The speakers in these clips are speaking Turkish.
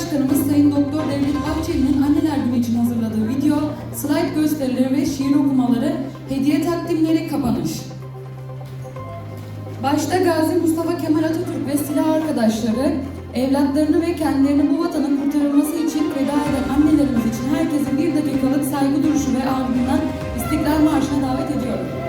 Başkanımız Sayın Doktor Devlet Bahçeli'nin Anneler Günü için hazırladığı video, slide gösterileri ve şiir okumaları, hediye takdimleri, kapanış. Başta Gazi Mustafa Kemal Atatürk ve silah arkadaşları, evlatlarını ve kendilerini bu vatanın kurtarılması için feda eden annelerimiz için herkesi bir dakikalık saygı duruşu ve ardından İstiklal Marşı'na davet ediyorum.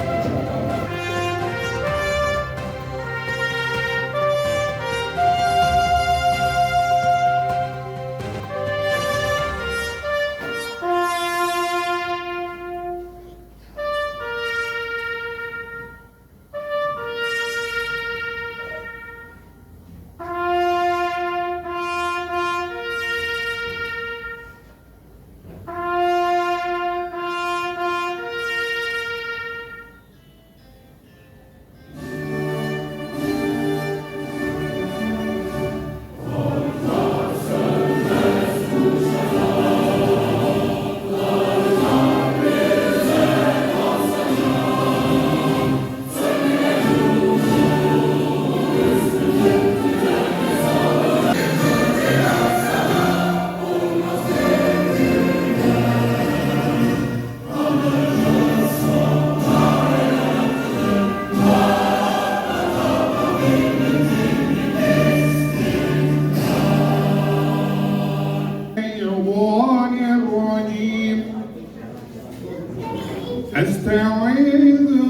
Estão indo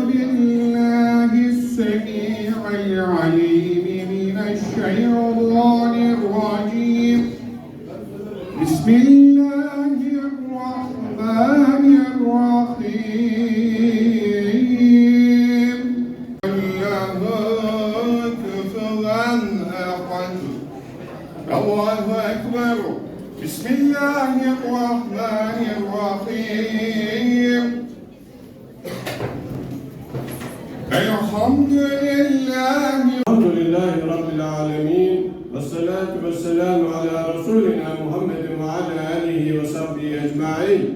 الحمد لله. الحمد لله رب العالمين والصلاة والسلام على رسولنا محمد وعلى آله وصحبه أجمعين.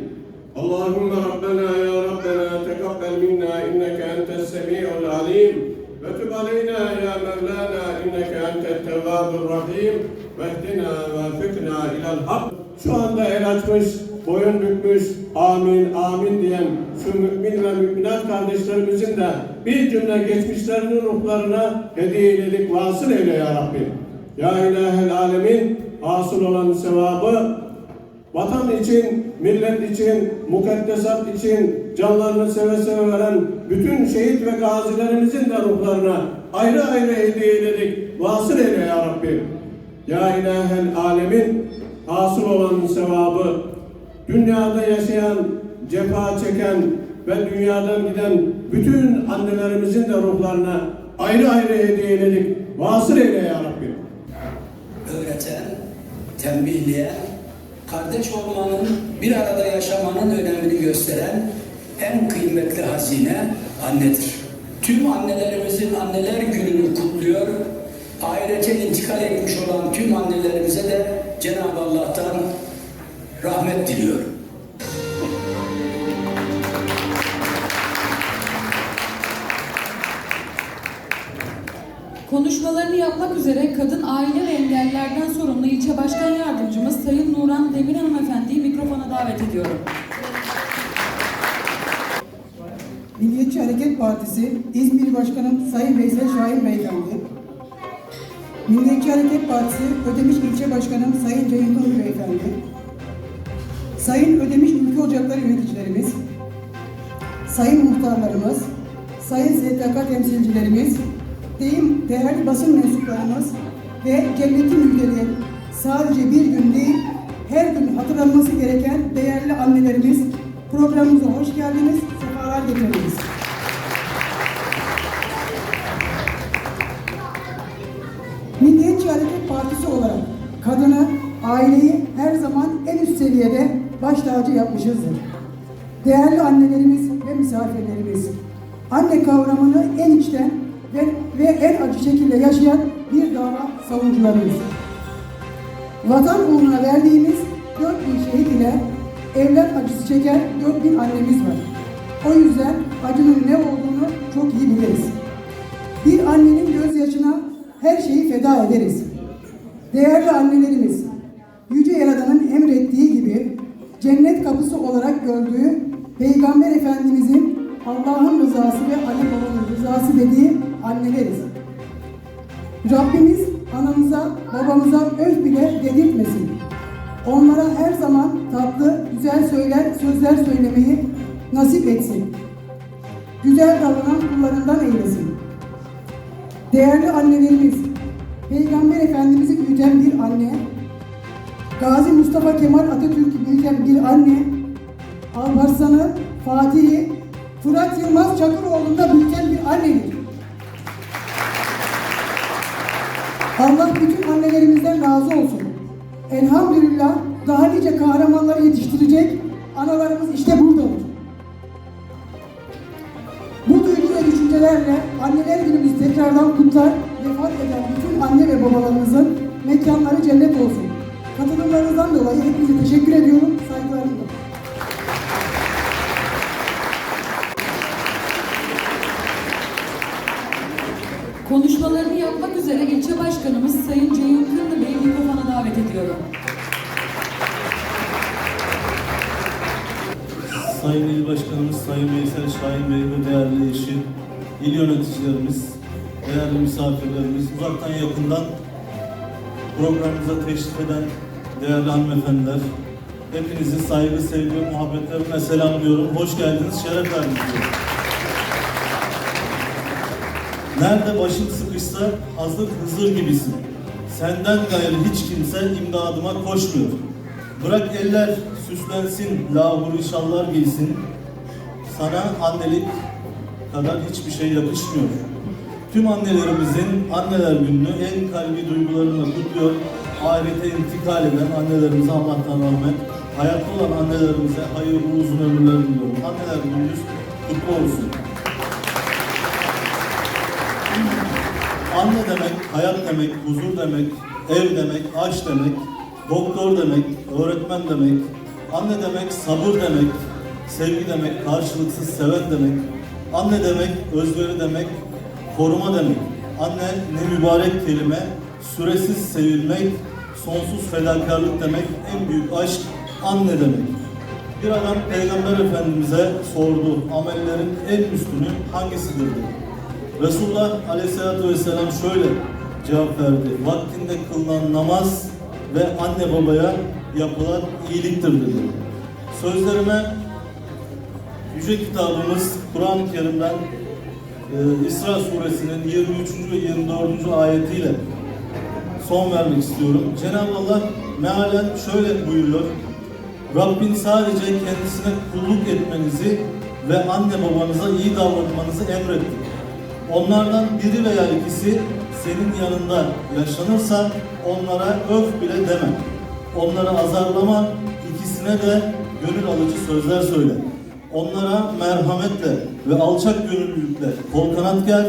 Şu mümin ve müminat kardeşlerimizin de bir cümle geçmişlerinin ruhlarına hediye eyledik, vasıl eyle ya Rabbi. Ya ilahel alemin, hasıl olan sevabı vatan için, millet için, mukaddesat için canlarını seve seve veren bütün şehit ve gazilerimizin de ruhlarına ayrı ayrı hediye eyledik, vasıl eyle ya Rabbi. Ya ilahel alemin, hasıl olan sevabı, dünyada yaşayan, cefa çeken ve dünyadan giden bütün annelerimizin de ruhlarına ayrı ayrı hediye eyledik. Vasıl eyle ya Rabbi. öğreten, tembihleyen, kardeş olmanın, bir arada yaşamanın önemini gösteren en kıymetli hazine annedir. Tüm annelerimizin anneler gününü kutluyor. Ahirete intikal etmiş olan tüm annelerimize de Cenab-ı Allah'tan rahmet diliyorum. Konuşmalarını yapmak üzere Kadın Aile ve Engellilerden sorumlu ilçe başkan yardımcımız Sayın Nuran Demir Hanımefendi'yi mikrofona davet ediyorum. Milliyetçi Hareket Partisi İzmir Başkanım Sayın Veysel Şahin Beyefendi, Milliyetçi Hareket Partisi Ödemiş İlçe Başkanım Sayın Ceyhun Nur Beyefendi, Sayın Ödemiş Ülke Ocakları yöneticilerimiz, Sayın muhtarlarımız, Sayın STK temsilcilerimiz, deyim değerli basın mensuplarımız ve cenneti müjdeleyen sadece bir gün değil, her gün hatırlanması gereken değerli annelerimiz programımıza hoş geldiniz, sefalar getirdiniz. Milliyetçi Hareket Partisi olarak kadını, aileyi her zaman en üst seviyede baş tacı yapmışızdır. Değerli annelerimiz ve misafirlerimiz, anne kavramını en içten ve, en acı şekilde yaşayan bir dava savunucularımız. Vatan uğruna verdiğimiz 4000 şehit ile evlat acısı çeken 4000 annemiz var. O yüzden acının ne olduğunu çok iyi biliriz. Bir annenin gözyaşına her şeyi feda ederiz. Değerli annelerimiz, Yüce Yaradan'ın emrettiği gibi cennet kapısı olarak gördüğü Peygamber Efendimizin Allah'ın rızası ve anne babanın rızası dediği anneleriz. Rabbimiz anamıza, babamıza öf bile dedirtmesin. Onlara her zaman tatlı, güzel söyler, sözler söylemeyi nasip etsin. Güzel davranan kullarından eylesin. Değerli annelerimiz, Peygamber Efendimiz'i büyüten bir anne, Gazi Mustafa Kemal Atatürk'ü büyüten bir anne, Alparslan'ı, Fatih'i, Fırat Yılmaz Çakıroğlu'nda büyüten bir annedir. Allah bütün annelerimizden razı olsun. Elhamdülillah daha nice kahramanları yetiştirecek analarımız işte buradadır. Bu duygu ve düşüncelerle anneler günümüz tekrardan kutlar, vefat eden bütün anne ve babalarımızın mekanları cennet olsun. Katılımlarınızdan dolayı hepinize teşekkür ediyorum, saygılarımla. Başkanımız Sayın Ceyhun Kınlı Bey mikrofona davet ediyorum. Sayın İl Başkanımız, Sayın Veysel Şahin Bey ve değerli eşi, il yöneticilerimiz, değerli misafirlerimiz, uzaktan yakından programımıza teşrif eden değerli hanımefendiler, hepinizi saygı, sevgi ve muhabbetlerimle selamlıyorum. Hoş geldiniz, şeref verdiniz. Nerede başın sıkışsa hazır Hızır gibisin. Senden gayrı hiç kimse imdadıma koşmuyor. Bırak eller süslensin, lahuru şallar giysin. Sana annelik kadar hiçbir şey yakışmıyor. Tüm annelerimizin anneler gününü en kalbi duygularımla kutluyor. Ahirete intikal eden annelerimize Allah'tan rahmet. Hayatta olan annelerimize hayırlı uzun ömürler diliyorum. Anneler gününüz kutlu olsun. Anne demek, hayat demek, huzur demek, ev demek, aşk demek, doktor demek, öğretmen demek, anne demek, sabır demek, sevgi demek, karşılıksız seven demek, anne demek, özveri demek, koruma demek. Anne ne mübarek kelime, süresiz sevilmek, sonsuz fedakarlık demek, en büyük aşk anne demek. Bir adam Peygamber Efendimiz'e sordu, amellerin en üstünü hangisidir dedi. Resulullah Aleyhisselatü Vesselam şöyle cevap verdi. Vaktinde kılınan namaz ve anne babaya yapılan iyiliktir dedi. Sözlerime Yüce kitabımız Kur'an-ı Kerim'den e, İsra suresinin 23. ve 24. ayetiyle son vermek istiyorum. Cenab-ı Allah mealen şöyle buyuruyor. Rabbin sadece kendisine kulluk etmenizi ve anne babanıza iyi davranmanızı emretti. Onlardan biri veya ikisi senin yanında yaşlanırsa onlara öf bile deme. Onları azarlama, ikisine de gönül alıcı sözler söyle. Onlara merhametle ve alçak gönüllülükle kol kanat gel.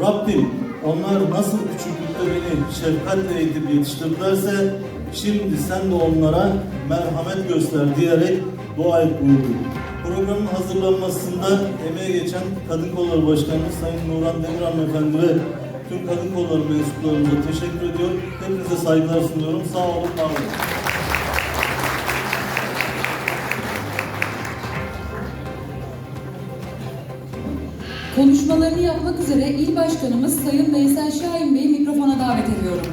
Rabbim onlar nasıl küçüklükte beni şefkatle eğitip yetiştirdilerse şimdi sen de onlara merhamet göster diyerek dua et buyurdu. Programın hazırlanmasında emeğe geçen Kadın Kolları Başkanımız Sayın Nurhan Demir Hanımefendi ve tüm Kadın Kolları mensuplarımıza teşekkür ediyorum. Hepinize saygılar sunuyorum. Sağ olun, var olun. Konuşmalarını yapmak üzere il başkanımız Sayın Veysel Şahin Bey mikrofona davet ediyorum.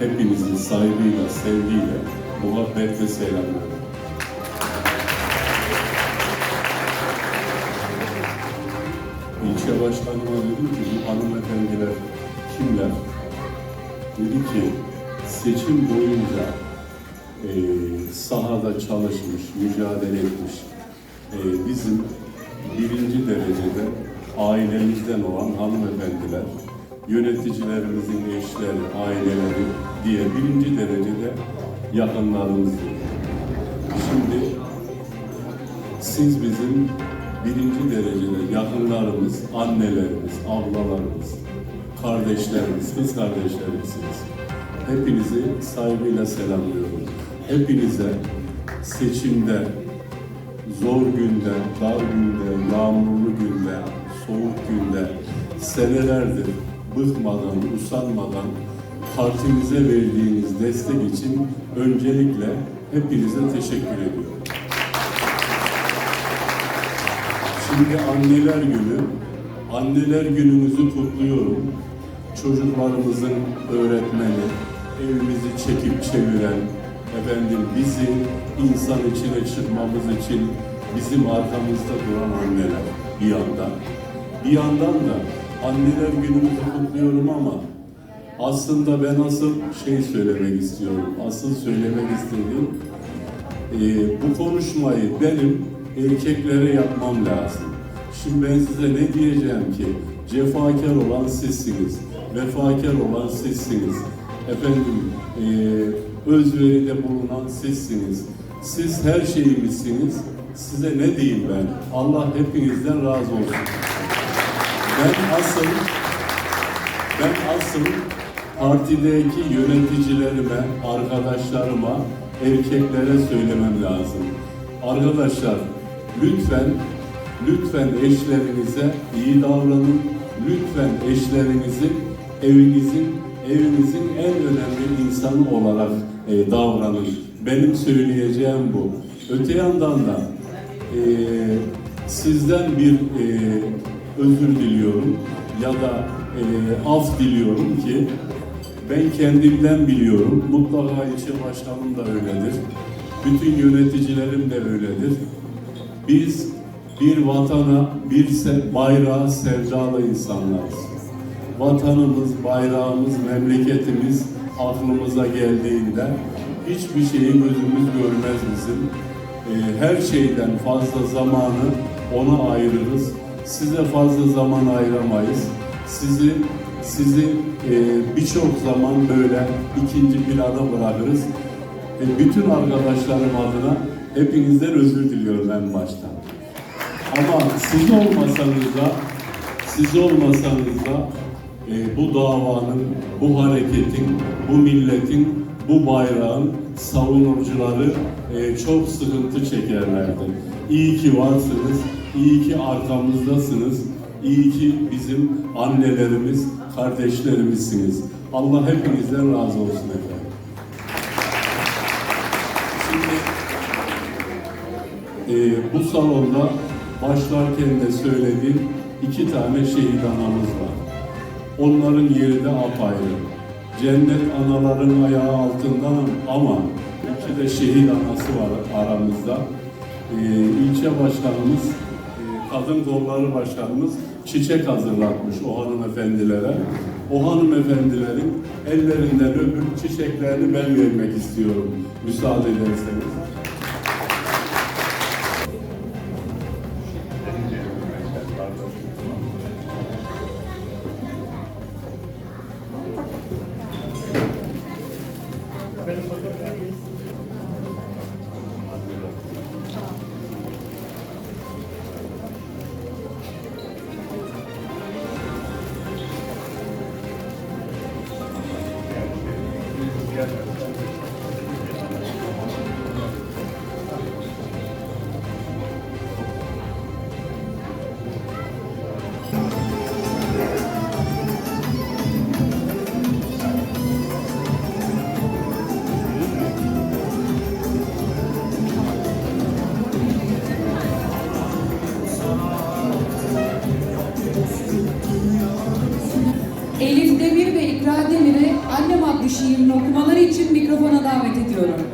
Hepinizi saygıyla, sevgiyle, muhabbetle selamlıyorum. İlçe başkanıma dedim ki bu hanımefendiler kimler? Dedi ki seçim boyunca eee sahada çalışmış, mücadele etmiş, eee, bizim birinci derecede ailemizden olan hanımefendiler yöneticilerimizin eşleri, aileleri diye birinci derecede yakınlarımızdır. Şimdi siz bizim birinci derecede yakınlarımız, annelerimiz, ablalarımız, kardeşlerimiz, kız kardeşlerimizsiniz. Hepinizi saygıyla selamlıyorum. Hepinize seçimde, zor günde, dar günde, yağmurlu günde, soğuk günde senelerdir bıkmadan, usanmadan partimize verdiğiniz destek için öncelikle hepinize teşekkür ediyorum. Şimdi anneler günü, anneler gününüzü kutluyorum. Çocuklarımızın öğretmeni, evimizi çekip çeviren, efendim bizi insan içine çıkmamız için bizim arkamızda duran anneler bir yandan. Bir yandan da anneler günümüzü kutluyorum ama aslında ben asıl şey söylemek istiyorum. Asıl söylemek istediğim ee, bu konuşmayı benim erkeklere yapmam lazım. Şimdi ben size ne diyeceğim ki? Cefakar olan sizsiniz, vefakar olan sizsiniz. Efendim, e, özveride bulunan sizsiniz. Siz her şeyimizsiniz. Size ne diyeyim ben? Allah hepinizden razı olsun. Ben asıl ben asıl partideki yöneticilerime, arkadaşlarıma, erkeklere söylemem lazım. Arkadaşlar lütfen lütfen eşlerinize iyi davranın. Lütfen eşlerinizi evinizin evinizin en önemli insanı olarak e, davranın. Benim söyleyeceğim bu. Öte yandan da e, sizden bir e, özür diliyorum ya da e, af diliyorum ki ben kendimden biliyorum. Mutlaka ilçe başkanım da öyledir. Bütün yöneticilerim de öyledir. Biz bir vatana, bir se bayrağı sevdalı insanlarız. Vatanımız, bayrağımız, memleketimiz aklımıza geldiğinde hiçbir şeyi gözümüz görmez bizim. Ee, her şeyden fazla zamanı ona ayırırız. Size fazla zaman ayıramayız. Sizi sizi e, birçok zaman böyle ikinci plana bırakırız. E, bütün arkadaşlarım adına hepinizden özür diliyorum en baştan. Ama siz olmasanız da siz olmasanız da e, bu davanın, bu hareketin, bu milletin, bu bayrağın savunucuları e, çok sıkıntı çekerlerdi. İyi ki varsınız, iyi ki arkamızdasınız, iyi ki bizim annelerimiz, kardeşlerimizsiniz. Allah hepinizden razı olsun efendim. Şimdi e, bu salonda başlarken de söylediğim iki tane şehit anamız var. Onların yeri de apayrı. Cennet anaların ayağı altından ama iki de şehit anası var aramızda. E, ilçe başkanımız, e, kadın kolları başkanımız çiçek hazırlatmış o hanımefendilere. O hanımefendilerin ellerinden öpüp çiçeklerini ben vermek istiyorum müsaade ederseniz. Şiirini okumaları için mikrofona davet ediyorum.